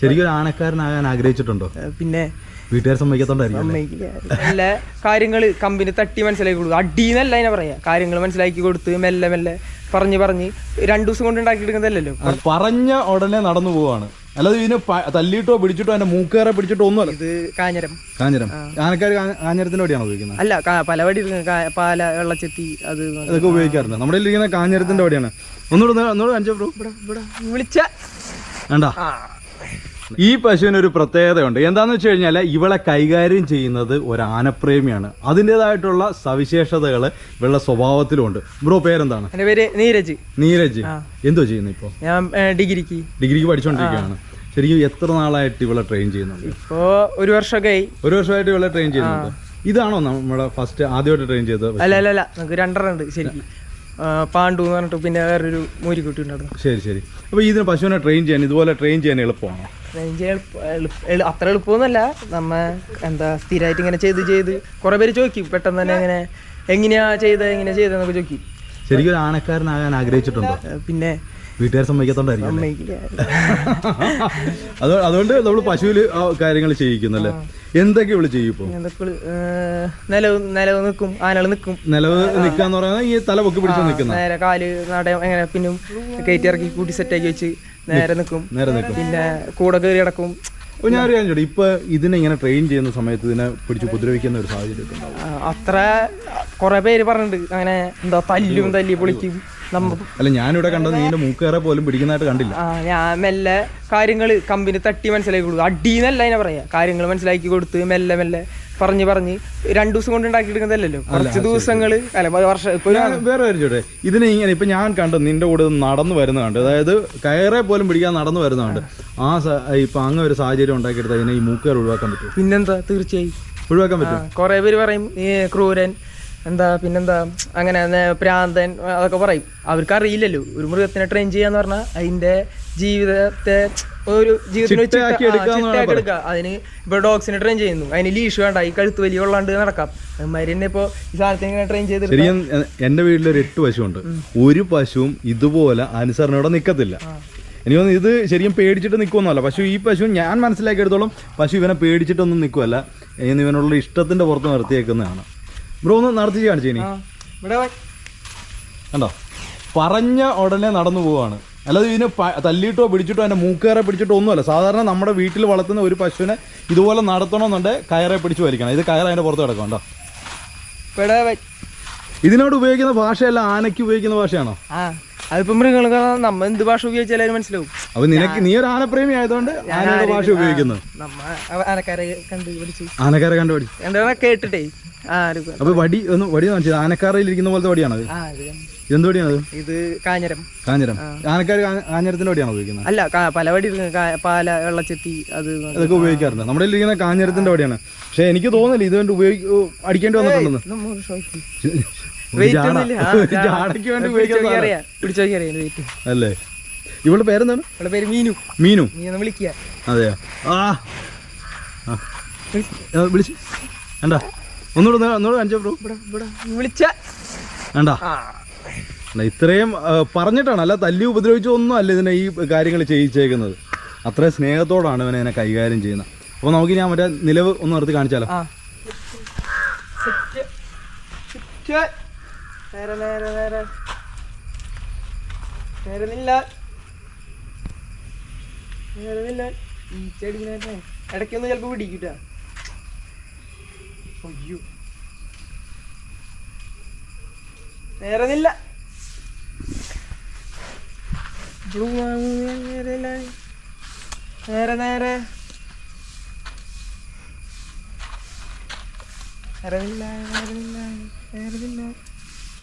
ശരിക്കും ഒരു ആനക്കാരനാകാൻ ആഗ്രഹിച്ചിട്ടുണ്ടോ? പിന്നെ വീട്ടുകാർ സമ്മതിക്കത്തോണ്ടായിരിക്കും കാര്യങ്ങൾ നല്ല കാര്യങ്ങൾ കമ്പനി തട്ടി മനസ്സിലാക്കി കൊടുക്കും. അടീന്നല്ല അതിനെ പറയാ. കാര്യങ്ങൾ മനസ്സിലാക്കി കൊടുത്ത് മെല്ലെ മെല്ലെ പറഞ്ഞ് പറഞ്ഞ് രണ്ടു ദിവസം കൊണ്ട് ഉണ്ടാക്കിയെടുക്കുന്നതല്ലല്ലോ. ആ, പറഞ്ഞ ഉടനെ നടന്നു പോവാണ്. അല്ലാതെ ഇതിന് തല്ലിട്ടോ തല്ലിയിട്ടോ പിടിച്ചിട്ടോ അതിന്റെ മൂക്കേറെ പിടിച്ചിട്ടോ ഒന്നുമല്ല. ഇത് കാഞ്ഞരം. കാഞ്ഞരം. ആനക്കാർ കാഞ്ഞരത്തിന്റെ വടിയാണോ ഉപയോഗിക്കുന്നത്? അല്ല പലവടി പല വടി കാ- പാല വെള്ളച്ചെത്തി അത് അതൊക്കെ ഉപയോഗിക്കാറുണ്ട്. നമ്മുടെ ഇരിക്കുന്ന കാഞ്ഞരത്തിന്റെ വടിയാണ്. ഒന്നുകൂടെ ഒന്ന് ഒന്നുകൂടെ ഇവിടെ വിളിച്ച. വേണ്ട. ഈ പശുവിന് ഒരു പ്രത്യേകതയുണ്ട്. എന്താന്ന് വെച്ച് കഴിഞ്ഞാൽ ഇവളെ കൈകാര്യം ചെയ്യുന്നത് ഒരു ആനപ്രേമിയാണ്. അതിന്റെതായിട്ടുള്ള സവിശേഷതകൾ ഇവളുടെ സ്വഭാവത്തിലുണ്ട്. ബ്രോ പേരെന്താണ്? എന്റെ പേര് നീരജ്. നീരജ്. എന്തോ ചെയ്യുന്നു ഇപ്പോൾ ഞാൻ ഡിഗ്രിക്ക്. ഡിഗ്രിക്ക് പഠിച്ചുകൊണ്ടിരിക്കുകയാണ് ശരിക്കും എത്ര നാളായിട്ട് ഇവളെ ട്രെയിൻ ചെയ്യുന്നുണ്ട്? ഇപ്പോ ഒരു വർഷമൊക്കെ ആയി ഒരു വർഷമായിട്ട് ഇവളെ ട്രെയിൻ ചെയ്യുന്നുണ്ട്. ഇതാണോ നമ്മുടെ ഫസ്റ്റ് ആദ്യമായിട്ട് ട്രെയിൻ ചെയ്തത്? അല്ല അല്ല അല്ല നമുക്ക് രണ്ടെണ്ണം ഉണ്ട് ശരിക്കും. ആ, പാണ്ഡു എന്ന് പറഞ്ഞിട്ട് പിന്നെ വേറൊരു മൂരിക്കുട്ടി ഉണ്ടായിരുന്നു. ശരി ശരി. അപ്പോൾ ഇതിന് പശുവിനെ ട്രെയിൻ ചെയ്യാൻ ഇതുപോലെ ട്രെയിൻ ചെയ്യാൻ എളുപ്പമാണോ? ട്രെയിൻ ചെയ്യാൻ എളുപ്പ- അത്ര എളുപ്പമൊന്നുമല്ല. നമ്മ എന്താ സ്ഥിരമായിട്ട് ഇങ്ങനെ ചെയ്ത് ചെയ്ത് കുറെ പേര് ചോദിക്കും. പെട്ടെന്ന് തന്നെ ഇങ്ങനെ എങ്ങനെയാ ചെയ്തത് എങ്ങനെയാ ചെയ്തതെന്നൊക്കെ ചോദിക്കും. ശരിക്കും ഒരു ആണക്കാരനാകാൻ ആഗ്രഹിച്ചിട്ടുണ്ടോ? പിന്നെ വീട്ടുകാർ സമ്മതിക്കത്തോണ്ടായിരിക്കും അത് അതുകൊണ്ട് നമ്മൾ പശുവിൽ കാര്യങ്ങൾ ചെയ്യിക്കുന്നല്ലേ എന്തൊക്കെ ഇവൾ ചെയ്യും നിലവ് നിലവ് നിൽക്കും ആനകൾ നിൽക്കും. നിലവ് നിൽക്കാന്ന് പറയുന്നത് ഈ തല പൊക്കി പിടിച്ച് നിൽക്കുന്ന. നേരെ കാൽ നട എങ്ങനെ പിന്നും കയറ്റി ഇറക്കി കൂട്ടി സെറ്റാക്കി വെച്ച് നേരെ നിൽക്കും നേരെ നിൽക്കും പിന്നെ കൂടെ കയറി കിടക്കും. അപ്പോൾ ഞാൻ അറിയാൻ ചോദിച്ചു ഇപ്പൊ ഇതിനെ ഇങ്ങനെ ട്രെയിൻ ചെയ്യുന്ന സമയത്ത് ഇതിനെ പിടിച്ച് ഉപദ്രവിക്കുന്ന ഒരു സാഹചര്യം അത്ര കുറെ പേര് പറഞ്ഞിട്ടുണ്ട്. അങ്ങനെ എന്താ തല്ലും തല്ലി പൊളിക്കും. അല്ല ഞാനിവിടെ കണ്ടത് നീന്റെ മൂക്കേറെ പോലും പിടിക്കുന്നതായിട്ട് കണ്ടില്ല. ഞാൻ മെല്ലെ കാര്യങ്ങൾ കമ്പനി തട്ടി മനസ്സിലാക്കി കൊടുക്കും അടീന്നല്ല അതിനെ പറയാ. കാര്യങ്ങൾ മനസ്സിലാക്കി കൊടുത്ത് മെല്ലെ മെല്ലെ. പറഞ്ഞ് പറഞ്ഞ് രണ്ടു ദിവസം കൊണ്ട് ഉണ്ടാക്കിയെടുക്കുന്നതല്ലോ കുറച്ച് ദിവസങ്ങൾ അല്ല വർഷം വേറെ ചോട്ടെ. ഇതിനെ ഇങ്ങനെ ഇപ്പൊ ഞാൻ കണ്ടു നിന്റെ കൂടെ നടന്നു വരുന്ന കണ്ട് അതായത് കയറെ പോലും പിടിക്കാൻ നടന്നു വരുന്നുണ്ട് ആ ഇപ്പൊ അങ്ങനെ ഒരു സാഹചര്യം ഉണ്ടാക്കിയെടുത്ത് അതിനെ ഈ മൂക്കുകാർ ഒഴിവാക്കാൻ പറ്റും പിന്നെന്താ? തീർച്ചയായും. ഒഴിവാക്കാൻ പറ്റും കുറെ പേര് പറയും ഈ ക്രൂരൻ. എന്താ പിന്നെന്താ അങ്ങനെ പ്രാന്തൻ അതൊക്കെ പറയും. അവർക്ക് അറിയില്ലല്ലോ ഒരു മൃഗത്തിനെ ട്രെയിൻ ചെയ്യാന്ന് പറഞ്ഞാൽ അതിന്റെ ജീവിതത്തെ ഒരു ജീവിതത്തിന് വെച്ച് ചിട്ടയാക്കി ആ, എടുക്കാന്ന് ചിട്ടയാക്കി എടുക്കുക അതിന് ഇപ്പൊ ഡോഗ്സിനെ ട്രെയിൻ ചെയ്യുന്നു. അതിന് ലീഷ് വേണ്ട ഈ കഴുത്ത് വലിയ കൊള്ളാണ്ട് നടക്കാം. അതുമാതിരി തന്നെ ഇപ്പൊ ഈ സാധനത്തിനെ ട്രെയിൻ ചെയ്ത് എന്റെ വീട്ടിൽ ഒരു എട്ട് പശുണ്ട് ഒരു പശുവും ഇതുപോലെ അനുസരണയോടെ നിക്കത്തില്ല. എനിക്ക് തോന്നുന്നു ഇത് ശരിക്കും പേടിച്ചിട്ട് നിൽക്കുമെന്നല്ല പശു ഈ പശു ഞാൻ മനസ്സിലാക്കിയെടുത്തോളം പശു ഇവനെ പേടിച്ചിട്ടൊന്നും നിൽക്കുമല്ല ഇവനുള്ള ഇഷ്ടത്തിന്റെ പുറത്ത് നിർത്തിയേക്കുന്നതാണ്. ബ്രോ ഒന്ന് നടത്തി കാണിച്ചു ഇനി. ആ, ഇവിടെ വാ. കണ്ടോ? പറഞ്ഞ ഉടനെ നടന്നു പോവാണ്. അല്ലാതെ ഇതിനെ തല്ലിയിട്ടോ പിടിച്ചിട്ടോ അതിന്റെ മൂക്കേറെ പിടിച്ചിട്ടോ ഒന്നുമല്ല. സാധാരണ നമ്മുടെ വീട്ടിൽ വളർത്തുന്ന ഒരു പശുവിനെ ഇതുപോലെ നടത്തണമെന്നുണ്ടെങ്കിൽ കയറെ പിടിച്ചു വലിക്കണം. ഇത് കയറ അതിന്റെ പുറത്ത് കിടക്കും വാ. ഇതിനോട് ഉപയോഗിക്കുന്ന ഭാഷയല്ല ആനയ്ക്ക് ഉപയോഗിക്കുന്ന ഭാഷയാണോ? അതിപ്പോ മൃഗങ്ങൾ കാണാൻ നമ്മ എന്ത് ഭാഷ ഉപയോഗിച്ചാലും മനസ്സിലാവും. അപ്പൊ നിനക്ക് നീ ഒരു ആനപ്രേമി ആയതുകൊണ്ട് ആനയുടെ ഭാഷ ഉപയോഗിക്കുന്നു. നമ്മ ആനക്കാരെ കണ്ടുപിടിച്ചു ആനക്കാരെ കണ്ടുപിടി എന്താ കേട്ടിട്ടേ? അപ്പൊ വടി ഒന്ന് വടി കാണിച്ചത് ആനക്കാരയിൽ ഇരിക്കുന്ന പോലത്തെ വടിയാണത്? ഇത്. ഇതെന്ത് വടിയാണത് ഇത് കാഞ്ഞരം. കാഞ്ഞരം. ആനക്കാർ കാഞ്ഞരത്തിന്റെ വടിയാണോ ഉപയോഗിക്കുന്നത്? അല്ല പല വടി. പാല വെള്ളച്ചെത്തി അത് ഇതൊക്കെ ഉപയോഗിക്കാറുണ്ട്. നമ്മുടെ ഇരിക്കുന്ന കാഞ്ഞരത്തിന്റെ വടിയാണ്. പക്ഷെ എനിക്ക് തോന്നുന്നില്ല ഇതുകൊണ്ട് ഉപയോഗിക്കും അടിക്കേണ്ടി വന്നിട്ടുണ്ടെന്ന്. ജാടയ്ക്ക് വേണ്ടി വെയിറ്റ് അല്ലേ? ഇവളുടെ പേരെന്താണ്? ഇവളുടെ പേര് മീനു. മീനു. നീ ഒന്ന് വിളിക്കുക. അതെയോ? ആ. വിളിച്ച്. വേണ്ട. ഒന്നുകൂടെ ഒന്നുകൂടെ കാണിച്ചോ ബ്രോ. വിളിച്ച. വേണ്ട. ഇത്രയും പറഞ്ഞിട്ടാണ്. അല്ല തല്ലി ഉപദ്രവിച്ച ഒന്നും അല്ല ഇതിനെ ഈ കാര്യങ്ങൾ ചെയ്യിച്ചേക്കുന്നത്. അത്രയും സ്നേഹത്തോടാണ് ഇവനെ ഇതിനെ കൈകാര്യം ചെയ്യുന്നത്. അപ്പോൾ നമുക്ക് ഞാൻ മറ്റേ നിലവ് ഒന്ന് നിർത്തി കാണിച്ചാലോ. നേരെ നേരെ നേരെ. നേരെ നില്ല നേരെ നില്ല ഈ ചെടി ഇടയ്ക്കൊന്നും ഇടയ്ക്കൊന്ന് ചിലപ്പോ പിടിക്കൂട്ടാ. അയ്യോ. നേരെ നില്ല നേരെ നേരെ. നേരമില്ല നേരമില്ല നേരമില്ല